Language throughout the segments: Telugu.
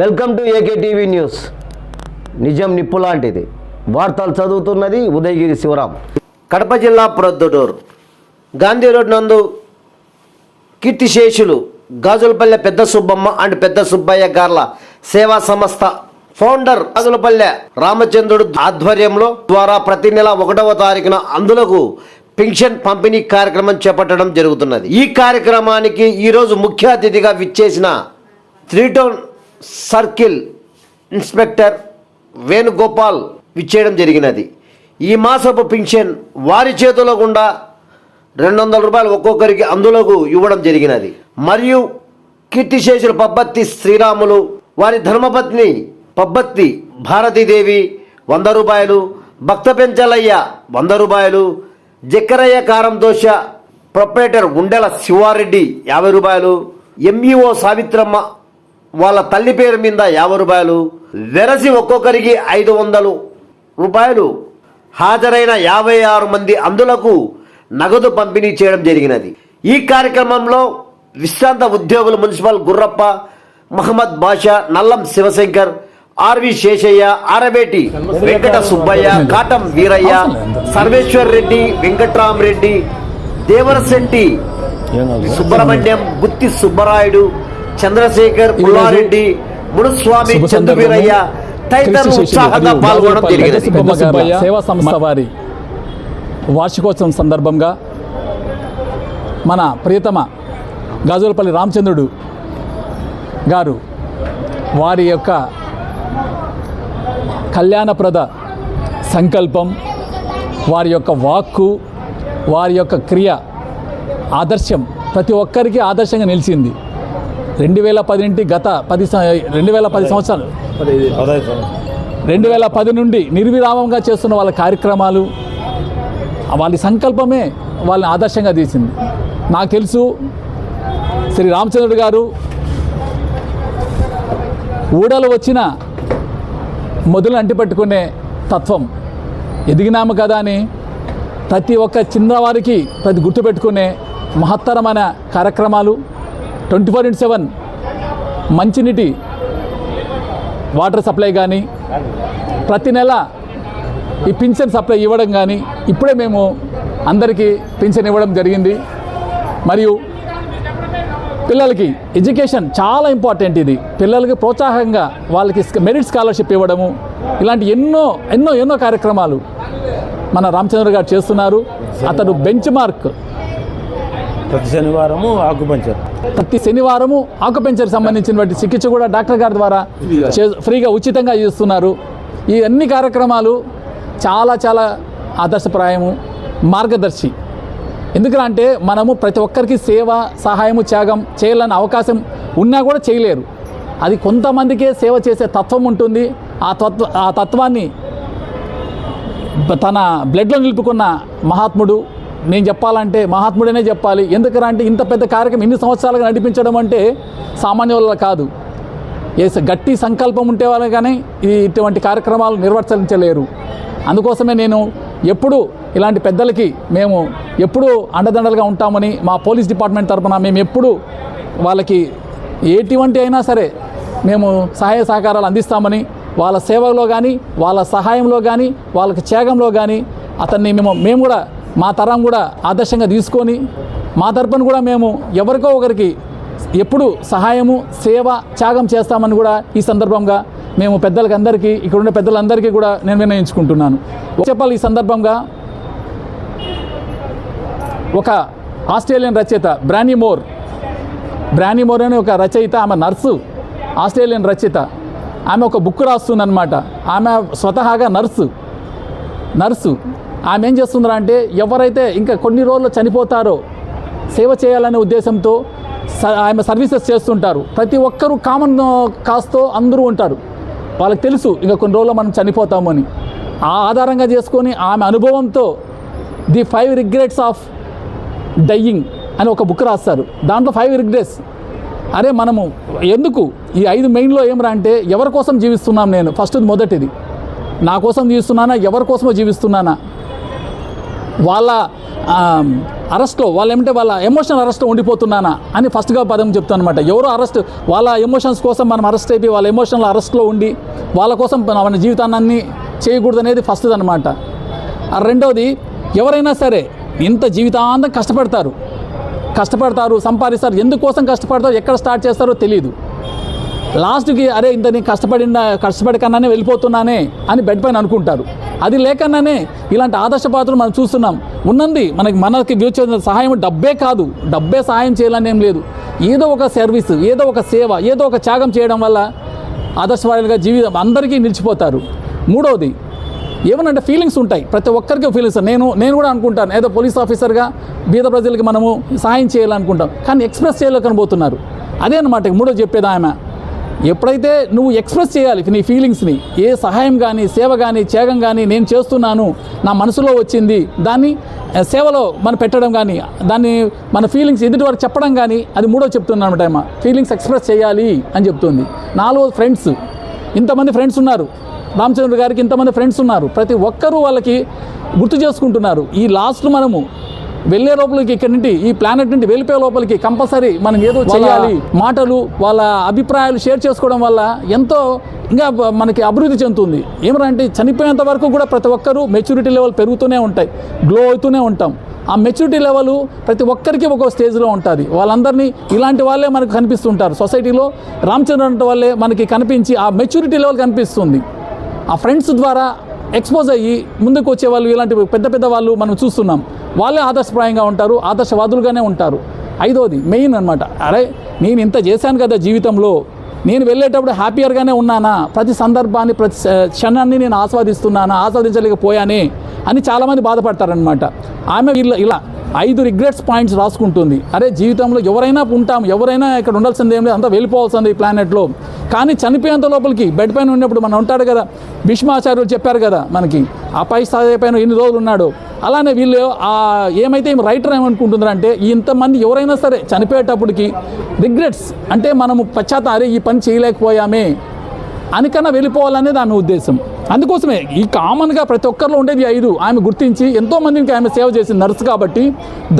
Welcome to AK TV news. నిజం నిప్పు లాంటిది. వార్తలు చదువుతున్నది ఉదయగిరి శివరాం. కడప జిల్లా ప్రొద్దుటూరు. గాంధీ రోడ్ నందు కీర్తిశేషులు గాజులపల్లె పెద్ద సుబ్బమ్మ అండ్ పెద్ద సుబ్బయ్య గార్ల సేవా సంస్థ ఫౌండర్ గాజులపల్లె రామచంద్రుడు ఆధ్వర్యంలో ద్వారా ప్రతి నెల ఒకటవ తారీఖున అందులకు పెన్షన్ పంపిణీ కార్యక్రమం చేపట్టడం జరుగుతున్నది. ఈ కార్యక్రమానికి ఈరోజు ముఖ్య అతిథిగా విచ్చేసిన three town circle inspector Venugopal విచ్చేయడం జరిగినది. ఈ మాసపు పింఛన్ వారి చేతిలో గుండా రెండు వందల రూపాయలు ఒక్కొక్కరికి అందులోకు ఇవ్వడం జరిగినది. మరియు కీర్తిశేషులు పబ్బత్తి శ్రీరాములు వారి ధర్మపత్ని పబ్బత్తి భారతీదేవి వంద రూపాయలు భక్త పెంచలయ్య వంద రూపాయలు జక్కరయ్య కారం దోశ ప్రొపరేటర్ ఉండెల శివారెడ్డి యాభై రూపాయలు ఎంఈఓ సావిత్రమ్మ వాళ్ళ తల్లి పేరు మీద యాభై రూపాయలు వెరసి ఒక్కొక్కరికి ఐదు వందలు రూపాయలు. హాజరైన యాభై ఆరు మంది అందులకు నగదు పంపిణీ చేయడం జరిగినది. ఈ కార్యక్రమంలో విశ్రాంత ఉద్యోగులు municipal Gurrappa Mohammad Basha Nallam Shivashankar R V Seshaiah Arabeti Venkata Subbaiah Katam Veeraiah Sarveshwar Reddy Venkatramareddy Devarasetti Subrahmanyam Gutti Subbarayudu Chandrasekhar Pullareddy Munuswamy Subha Chanduveeraiah తదితరులు ఉత్సాహంగా పాల్గొనడం సేవా సంస్థ వారి వార్షికోత్సవం సందర్భంగా మన ప్రియతమ గాజులపల్లి రామచంద్రుడు గారు వారి యొక్క కళ్యాణప్రద సంకల్పం వారి యొక్క వాక్కు వారి యొక్క క్రియ ఆదర్శం ప్రతి ఒక్కరికి ఆదర్శంగా నిలిచింది. రెండు వేల పది నుండి గత పది రెండు వేల పది సంవత్సరాలు. రెండు వేల పది నుండి నిర్విరామంగా చేస్తున్న వాళ్ళ కార్యక్రమాలు వాళ్ళ సంకల్పమే వాళ్ళని ఆదర్శంగా తీసింది. నాకు తెలుసు శ్రీ రామచంద్రుడు గారు ఊడలు వచ్చిన మొదలు అంటిపెట్టుకునే తత్వం. ఎదిగినాము కదా అని ప్రతి ఒక్క చిన్నవారికి ప్రతి గుర్తుపెట్టుకునే మహత్తరమైన కార్యక్రమాలు. ట్వంటీ ఫోర్ ఇంటూ సెవెన్ మంచినీటి వాటర్ సప్లై కానీ ప్రతి నెల ఈ పింఛన్ సప్లై ఇవ్వడం కానీ ఇప్పుడే మేము అందరికీ పింఛన్ ఇవ్వడం జరిగింది. మరియు పిల్లలకి ఎడ్యుకేషన్ చాలా ఇంపార్టెంట్ ఇది. పిల్లలకి ప్రోత్సాహంగా వాళ్ళకి మెరిట్ స్కాలర్షిప్ ఇవ్వడము ఇలాంటి ఎన్నో ఎన్నో ఎన్నో కార్యక్రమాలు మన రామచంద్ర గారు చేస్తున్నారు. అతడు బెంచ్ మార్క్ ప్రతి శనివారము ఆకుపంచర్. ప్రతి శనివారము ఆకుపెంచర్ సంబంధించినటువంటి చికిత్స కూడా డాక్టర్ గారి ద్వారా చే- ఫ్రీగా ఉచితంగా చేస్తున్నారు ఈ అన్ని కార్యక్రమాలు చాలా చాలా ఆదర్శప్రాయము మార్గదర్శి. ఎందుకంటే మనము ప్రతి ఒక్కరికి సేవ సహాయము త్యాగం చేయాలనే అవకాశం ఉన్నా కూడా చేయలేరు. అది కొంతమందికే సేవ చేసే తత్వం ఉంటుంది. ఆ తత్వ ఆ తత్వాన్ని తన బ్లడ్లో నిలుపుకున్న మహాత్ముడు నేను చెప్పాలంటే మహాత్ముడనే చెప్పాలి. ఎందుకంటే ఇంత పెద్ద కార్యక్రమం ఇన్ని సంవత్సరాలుగా నడిపించడం అంటే సామాన్య వల్ల కాదు. ఏ స- గట్టి సంకల్పం ఉంటే వాళ్ళు కానీ ఈ ఇటువంటి కార్యక్రమాలు నిర్వర్తించలేరు. అందుకోసమే నేను ఎప్పుడు ఇలాంటి పెద్దలకి మేము ఎప్పుడు అండదండలుగా ఉంటామని మా పోలీస్ డిపార్ట్మెంట్ తరపున మేము ఎప్పుడు వాళ్ళకి ఎటువంటి అయినా సరే మేము సహాయ సహకారాలు అందిస్తామని వాళ్ళ సేవలో కానీ వాళ్ళ సహాయంలో కానీ వాళ్ళకి త్యాగంలో కానీ అతన్ని మేము మేము కూడా మా తరం కూడా ఆదర్శంగా తీసుకొని మా తరపున కూడా మేము ఎవరికో ఒకరికి ఎప్పుడు సహాయము సేవ త్యాగం చేస్తామని కూడా ఈ సందర్భంగా మేము పెద్దలకి అందరికీ ఇక్కడ ఉండే పెద్దలందరికీ కూడా నేను నిర్ణయించుకుంటున్నాను. చెప్పాలి ఈ సందర్భంగా ఒక ఆస్ట్రేలియన్ రచయిత బ్రానీ మోర్ బ్రానీ మోర్ అనే ఒక రచయిత ఆమె నర్సు ఆస్ట్రేలియన్ రచయిత. ఆమె ఒక బుక్ రాస్తుందన్నమాట. ఆమె స్వతహాగా నర్సు నర్సు. ఆమె ఏం చేస్తుందిరా అంటే ఎవరైతే ఇంకా కొన్ని రోజులు చనిపోతారో సేవ చేయాలనే ఉద్దేశంతో స- ఆమె సర్వీసెస్ చేస్తుంటారు. ప్రతి ఒక్కరూ కామన్ కాస్తో అందరూ ఉంటారు. వాళ్ళకి తెలుసు ఇంకా కొన్ని రోజుల్లో మనం చనిపోతాము అని. ఆ ఆధారంగా చేసుకొని ఆమె అనుభవంతో the five regrets of dying అని ఒక బుక్ రాస్తారు. దాంట్లో ఫైవ్ రిగ్రెట్స్. అరే మనము ఎందుకు? ఈ ఐదు మెయిన్లో ఏమరా అంటే ఎవరి కోసం జీవిస్తున్నాం నేను? ఫస్ట్ మొదటిది. నా కోసం జీవిస్తున్నానా? ఎవరి కోసమో జీవిస్తున్నానా? వాళ్ళ అరెస్ట్లో వాళ్ళు ఏమంటే వాళ్ళ ఎమోషనల్ అరెస్ట్లో ఉండిపోతున్నానా అని ఫస్ట్గా పదం చెప్తాను అనమాట ఎవరు అరెస్ట్ వాళ్ళ ఎమోషన్స్ కోసం మనం అరెస్ట్ అయిపోయి వాళ్ళ ఎమోషనల్ అరెస్ట్లో ఉండి వాళ్ళ కోసం మన జీవితాన్ని చేయకూడదు అనేది ఫస్ట్ది అనమాట ఆ రెండవది ఎవరైనా సరే ఇంత జీవితాంతం కష్టపడతారు. కష్టపడతారు సంపాదిస్తారు ఎందుకోసం కష్టపడతారు ఎక్కడ స్టార్ట్ చేస్తారో తెలియదు లాస్ట్కి అరే ఇంత నేను కష్టపడిన కష్టపడి కన్నానే వెళ్ళిపోతున్నానే అని బెడ్ పైన అనుకుంటారు. అది లేకన్నానే ఇలాంటి ఆదర్శ పాత్రలు మనం చూస్తున్నాం. ఉన్నది మనకి మనకి వచ్చే సహాయం డబ్బే కాదు. డబ్బే సహాయం చేయాలని ఏం లేదు. ఏదో ఒక సర్వీస్ ఏదో ఒక సేవ ఏదో ఒక త్యాగం చేయడం వల్ల ఆదర్శవాదులుగా జీవితం అందరికీ నిలిచిపోతారు. మూడవది ఏమనంటే ఫీలింగ్స్ ఉంటాయి. ప్రతి ఒక్కరికి ఫీలింగ్స్ నేను నేను కూడా అనుకుంటాను. ఏదో పోలీస్ ఆఫీసర్గా బీద ప్రజలకి మనము సహాయం చేయాలనుకుంటాం. కానీ ఎక్స్ప్రెస్ చేయలేకనిపోతున్నారు అదే అనమాట మూడో చెప్పేది ఆమె. ఎప్పుడైతే నువ్వు ఎక్స్ప్రెస్ చేయాలి నీ ఫీలింగ్స్ని ఏ సహాయం కానీ సేవ కానీ త్యాగం కానీ నేను చేస్తున్నాను నా మనసులో వచ్చింది దాన్ని సేవలో మనం పెట్టడం కానీ దాన్ని మన ఫీలింగ్స్ ఎదుటి వారికి చెప్పడం కానీ అది మూడో చెప్తున్నాను అనమాట ఆమె ఫీలింగ్స్ ఎక్స్ప్రెస్ చేయాలి అని చెప్తుంది. నాలుగో ఫ్రెండ్స్ ఇంతమంది ఫ్రెండ్స్ ఉన్నారు. రామచంద్ర గారికి ఇంతమంది ఫ్రెండ్స్ ఉన్నారు. ప్రతి ఒక్కరూ వాళ్ళకి గుర్తు చేసుకుంటున్నారు. ఈ లాస్ట్ మనము వెళ్ళే లోపలికి ఇక్కడ నుండి ఈ ప్లానెట్ నుండి వెళ్ళిపోయే లోపలికి కంపల్సరీ మనం ఏదో చేయాలి. మాటలు వాళ్ళ అభిప్రాయాలు షేర్ చేసుకోవడం వల్ల ఎంతో ఇంకా మనకి అభివృద్ధి చెందుతుంది. ఏమంటే చనిపోయేంత వరకు కూడా ప్రతి ఒక్కరూ మెచ్యూరిటీ లెవెల్ పెరుగుతూనే ఉంటాయి. గ్లో అవుతూనే ఉంటాం. ఆ మెచ్యూరిటీ లెవెల్ ప్రతి ఒక్కరికి ఒక స్టేజ్లో ఉంటుంది. వాళ్ళందరినీ ఇలాంటి వాళ్ళే మనకు కనిపిస్తుంటారు. సొసైటీలో రామచంద్ర అంటే వాళ్ళే మనకి కనిపించి ఆ మెచ్యూరిటీ లెవెల్ కనిపిస్తుంది. ఆ ఫ్రెండ్స్ ద్వారా ఎక్స్పోజ్ అయ్యి ముందుకు వచ్చే వాళ్ళు ఇలాంటి పెద్ద పెద్ద వాళ్ళు మనం చూస్తున్నాం. వాళ్ళే ఆదర్శప్రాయంగా ఉంటారు ఆదర్శవాదులుగానే ఉంటారు. ఐదోది మెయిన్ అనమాట అరే నేను ఇంత చేశాను కదా జీవితంలో. నేను వెళ్ళేటప్పుడు హ్యాపీయర్గానే ఉన్నానా? ప్రతి సందర్భాన్ని ప్రతి క్షణాన్ని నేను ఆస్వాదిస్తున్నానా? ఆస్వాదించలేకపోయానే అని చాలామంది బాధపడతారనమాట ఆమె ఇలా ఇలా. ఐదు రిగ్రెట్స్ పాయింట్స్ రాసుకుంటుంది. అరే జీవితంలో ఎవరైనా ఉంటాం ఎవరైనా ఇక్కడ ఉండాల్సింది ఏం లేదు అంతా వెళ్ళిపోవాల్సింది ఈ ప్లానెట్లో కానీ చనిపోయేంత లోపలికి బెడ్ పైన ఉన్నప్పుడు మనం ఉంటాడు కదా భీష్మాచార్యులు చెప్పారు కదా మనకి ఆ పై స్థాయి పైన ఎన్ని రోజులు ఉన్నాడు. అలానే వీళ్ళు ఆ ఏమైతే ఈమె రైటర్ ఏమనుకుంటున్నారంటే ఇంతమంది ఎవరైనా సరే చనిపోయేటప్పటికి రిగ్రెట్స్ అంటే మనము పశ్చాత్త అరే ఈ పని చేయలేకపోయామే అనికన్నా వెళ్ళిపోవాలనేది ఆమె ఉద్దేశం. అందుకోసమే ఈ కామన్గా ప్రతి ఒక్కరిలో ఉండేది ఐదు. ఆమె గుర్తించి ఎంతోమందికి ఆమె సేవ చేసింది నర్స్ కాబట్టి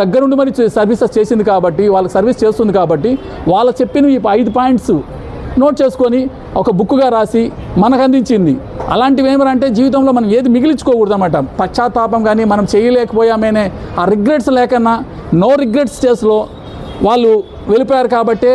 దగ్గరుండి మరి సర్వీసెస్ చేసింది కాబట్టి వాళ్ళకి సర్వీస్ చేస్తుంది కాబట్టి వాళ్ళు చెప్పిన ఈ ఐదు పాయింట్స్ నోట్ చేసుకొని ఒక బుక్గా రాసి మనకు అందించింది. అలాంటివి ఏమంటే జీవితంలో మనం ఏది మిగిలించుకోకూడదు అనమాట పశ్చాత్తాపం కానీ మనం చేయలేకపోయామేనే ఆ రిగ్రెట్స్ లేకన్నా నో రిగ్రెట్స్ చేస్లో వాళ్ళు వెళ్ళిపోయారు కాబట్టే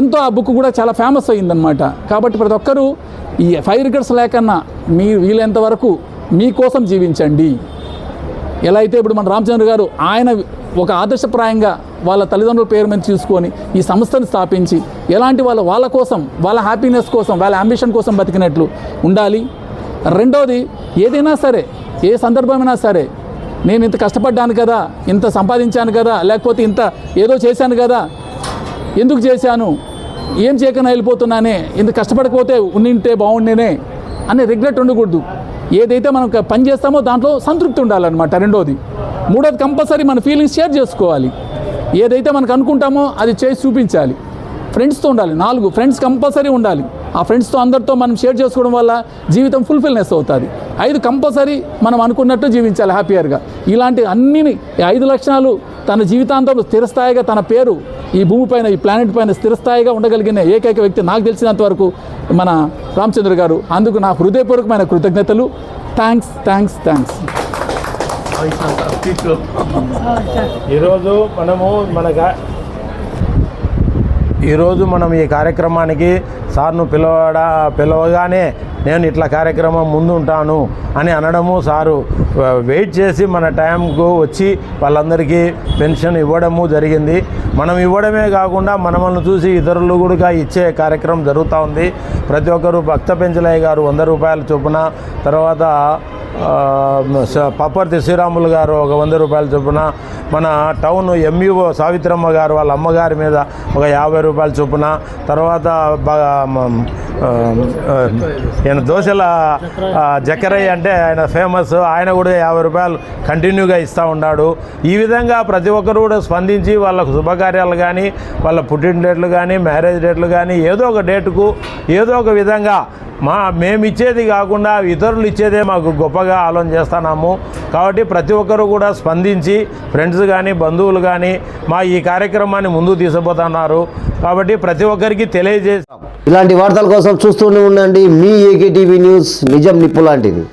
ఎంతో ఆ బుక్ కూడా చాలా ఫేమస్ అయ్యిందనమాట కాబట్టి ప్రతి ఒక్కరూ ఈ ఫైవ్ రికార్డ్స్ లేకన్నా మీ వీలైనంత వరకు మీకోసం జీవించండి. ఎలా అయితే ఇప్పుడు మన రామచంద్ర గారు ఆయన ఒక ఆదర్శప్రాయంగా వాళ్ళ తల్లిదండ్రుల పేరు మీద చూసుకొని ఈ సంస్థను స్థాపించి ఎలాంటి వాళ్ళ వాళ్ళ కోసం వాళ్ళ హ్యాపీనెస్ కోసం వాళ్ళ అంబిషన్ కోసం బతికినట్లు ఉండాలి. రెండోది ఏదైనా సరే ఏ సందర్భమైనా సరే నేను ఇంత కష్టపడ్డాను కదా ఇంత సంపాదించాను కదా లేకపోతే ఇంత ఏదో చేశాను కదా ఎందుకు చేశాను? ఏం చేయకుండా వెళ్ళిపోతున్నానే ఇంత కష్టపడకపోతే ఉండింటే బాగుండేనే అనే రిగ్రెట్ ఉండకూడదు. ఏదైతే మనం పని చేస్తామో దాంట్లో సంతృప్తి ఉండాలన్నమాట రెండోది. మూడోది కంపల్సరీ మన ఫీలింగ్స్ షేర్ చేసుకోవాలి. ఏదైతే మనకు అనుకుంటామో అది చేసి చూపించాలి. ఫ్రెండ్స్తో ఉండాలి. నాలుగు ఫ్రెండ్స్ కంపల్సరీ ఉండాలి. ఆ ఫ్రెండ్స్తో అందరితో మనం షేర్ చేసుకోవడం వల్ల జీవితం ఫుల్ఫిల్నెస్ అవుతుంది. ఐదు కంపల్సరీ మనం అనుకున్నట్టు జీవించాలి హ్యాపీయర్గా. ఇలాంటి అన్ని ఐదు లక్షణాలు తన జీవితాంతం స్థిరస్థాయిగా తన పేరు ఈ భూమిపైన ఈ ప్లానెట్ పైన స్థిరస్థాయిగా ఉండగలిగిన ఏకైక వ్యక్తి నాకు తెలిసినంత వరకు మన రామచంద్ర గారు. అందుకు నా హృదయపూర్వకమైన కృతజ్ఞతలు. థ్యాంక్స్ థ్యాంక్స్ థ్యాంక్స్ ఈరోజు మనము మన ఈరోజు మనం ఈ కార్యక్రమానికి సార్ను పిలవడా పిలవగానే నేను ఇట్లా కార్యక్రమం ముందు ఉంటాను అని అనడము సారు వెయిట్ చేసి మన టైంకు వచ్చి వాళ్ళందరికీ పెన్షన్ ఇవ్వడము జరిగింది. మనం ఇవ్వడమే కాకుండా మనల్ని చూసి ఇతరులు కూడా ఇచ్చే కార్యక్రమం జరుగుతూ ఉంది. ప్రతి ఒక్కరు భక్త పెంచలయ్య గారు వంద రూపాయల చొప్పున తర్వాత పప్పర్తి శ్రీరాములు గారు ఒక వంద రూపాయల చొప్పున మన టౌన్ ఎంఈఓ సావిత్రమ్మ గారు వాళ్ళ అమ్మగారి మీద ఒక యాభై రూపాయల చొప్పున తర్వాత ఈయన దోశల జకరయ్య అంటే ఆయన ఫేమస్ ఆయన కూడా యాభై రూపాయలు కంటిన్యూగా ఇస్తూ ఉన్నాడు ఈ విధంగా ప్రతి ఒక్కరు కూడా స్పందించి వాళ్ళకు శుభకార్యాలు కానీ వాళ్ళ పుట్టిన డేట్లు కానీ మ్యారేజ్ డేట్లు కానీ ఏదో ఒక డేటుకు ఏదో ఒక విధంగా మా మేమిచ్చేది కాకుండా ఇతరులు ఇచ్చేదే మాకు గొప్పగా ఆలోచన చేస్తున్నాము. కాబట్టి ప్రతి ఒక్కరు కూడా స్పందించి ఫ్రెండ్స్ కానీ బంధువులు కానీ మా ఈ కార్యక్రమాన్ని ముందుకు తీసుకుపోతున్నారు. కాబట్టి ప్రతి ఒక్కరికి తెలియజేస్తాం. ఇలాంటి వార్తల కోసం చూస్తూనే ఉండండి. మీ ఏకే టీవీ న్యూస్ నిజం నిప్పు లాంటిది.